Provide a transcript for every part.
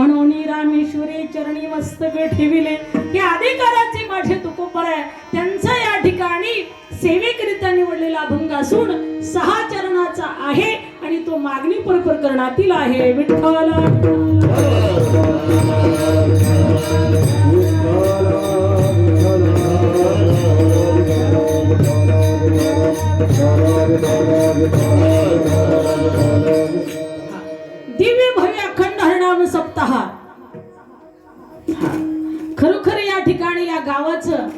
म्हणून रामेश्वरी चरणी मस्तक ठेविले. हे अधिकाराचे माझे तुकोपर आहे. त्यांचा या ठिकाणी सेवेकरिता निवडलेला अभंग असून सहा चरणाचा आहे आणि तो मागणी प्रकरणातील आहे. विठ्ठल. हरिनाम आहात. खरोखर या ठिकाणी या गावाचं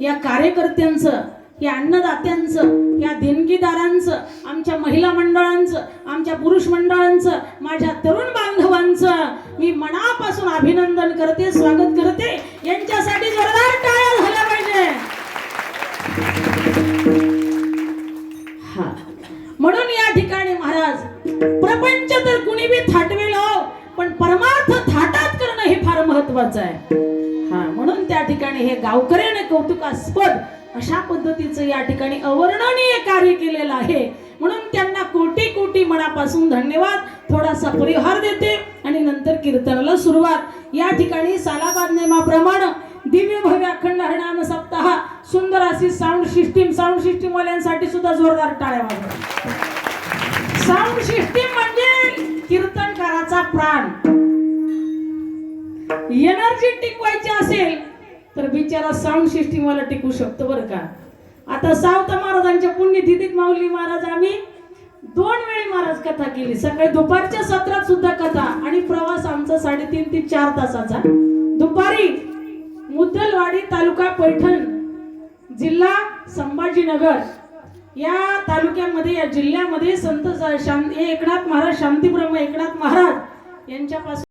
या कार्यकर्त्यांचं या अन्नदात्यांचं या देणगीदारांचं आमच्या महिला मंडळांचं आमच्या पुरुष मंडळांचं माझ्या तरुण बांधवांचं मी मनापासून अभिनंदन करते स्वागत करते. यांच्यासाठी जोरदार टाळ्या झाल्या पाहिजे. हा. म्हणून या ठिकाणी महाराज प्रपंच तर कुणी बी थाट अर्थ थाटात करणं हे फार महत्वाचं आहे. हा म्हणून त्या ठिकाणी हे गावकऱ्याने कौतुकास्पद अशा पद्धतीचं या ठिकाणी अवर्णनीय कार्य केलेलं आहे. म्हणून त्यांना कोटी कोटी मनापासून धन्यवाद. थोडासा परिहार देते आणि नंतर कीर्तनाला सुरुवात. या ठिकाणी सालाबाद नियमाप्रमाणे दिव्य भव्य अखंड हरणान सप्ताह सुंदर अशी साऊंड सिस्टीम साऊंड सिस्टीम वाल्यांसाठी सुद्धा जोरदार टाळ्या वाजवा. साऊंड सिस्टीम म्हणजे कीर्तनकाराचा प्राण. एनर्जी टिकवायची असेल तर बिचारा साऊंड सिस्टीम वाला टिकू शकतो बरं का? आता सावत महाराजांच्या पुण्यतिथीत माऊली महाराज आम्ही दोन वेळी महाराज कथा केली. सकाळी दुपारच्या सत्रात सुद्धा कथा आणि प्रवास आमचा साडेतीन ते चार तासाचा. दुपारी मुद्दलवाडी तालुका पैठण जिल्हा संभाजीनगर या तालुक्यामध्ये या जिल्ह्यामध्ये संत शांत शां- एकनाथ महाराज शांतीब्रह्म एकनाथ महाराज यांच्यापासून